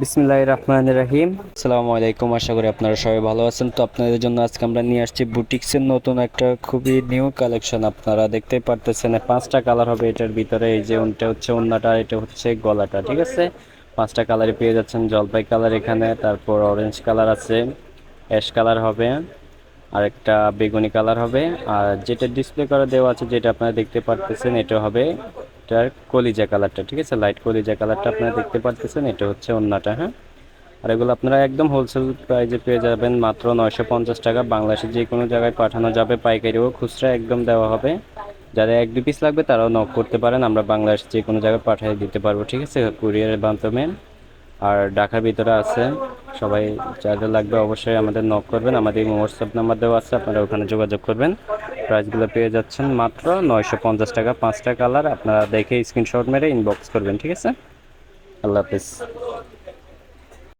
বিসমিল্লাহ রহমান রাহিম। আসসালামু আলাইকুম, আশা করি আপনারা সবাই ভালো আছেন। তো আপনাদের জন্য আজকে আমরা নিয়ে আসছি বুটিক্সের নতুন একটা খুবই নিউ কালেকশন আপনারা দেখতে পারতেছেন পাঁচটা কালার হবে এটার ভিতরে। এই যে ওনটা হচ্ছে আর এটা হচ্ছে গলাটা, ঠিক আছে? পাঁচটা কালারে পেয়ে যাচ্ছেন জলপাই কালার এখানে, তারপর অরেঞ্জ কালার আছে অ্যাশ কালার হবে আর একটা বেগুনি কালার হবে, আর যেটা ডিসপ্লে করা দেওয়া আছে, যেটা আপনারা দেখতে পারতেছেন, এটা হবে এটার কলিজা কালারটা, ঠিক আছে? লাইট কলিজা কালারটা আপনারা দেখতে পারতেছেন, এটা হচ্ছে অন্যটা হ্যাঁ? আর এগুলো আপনারা একদম হোলসেল প্রাইজে পেয়ে যাবেন মাত্র নয়শো পঞ্চাশ টাকা। বাংলাদেশের যে কোনো জায়গায় পাঠানো যাবে পাইকারিও খুচরা একদম দেওয়া হবে। যাদের এক দু পিস লাগবে, তারাও নক করতে পারেন। আমরা বাংলাদেশ যে কোনো জায়গায় পাঠিয়ে দিতে পারব, ঠিক আছে? কুরিয়ারের মাধ্যমে। আর ঢাকার ভিতরে আছে সবাই যাদের লাগবে অবশ্যই আমাদের নক করবেন। আমাদের এই হোয়াটসঅ্যাপ নাম্বার দেওয়া আছে, আপনারা ওখানে যোগাযোগ করবেন। প্রাইসগুলো পেয়ে যাচ্ছেন মাত্র নয়শো পঞ্চাশ টাকা, পাঁচটা কালার আপনারা দেখে স্ক্রিনশট মেরে ইনবক্স করবেন, ঠিক আছে? আল্লাহ হাফিজ।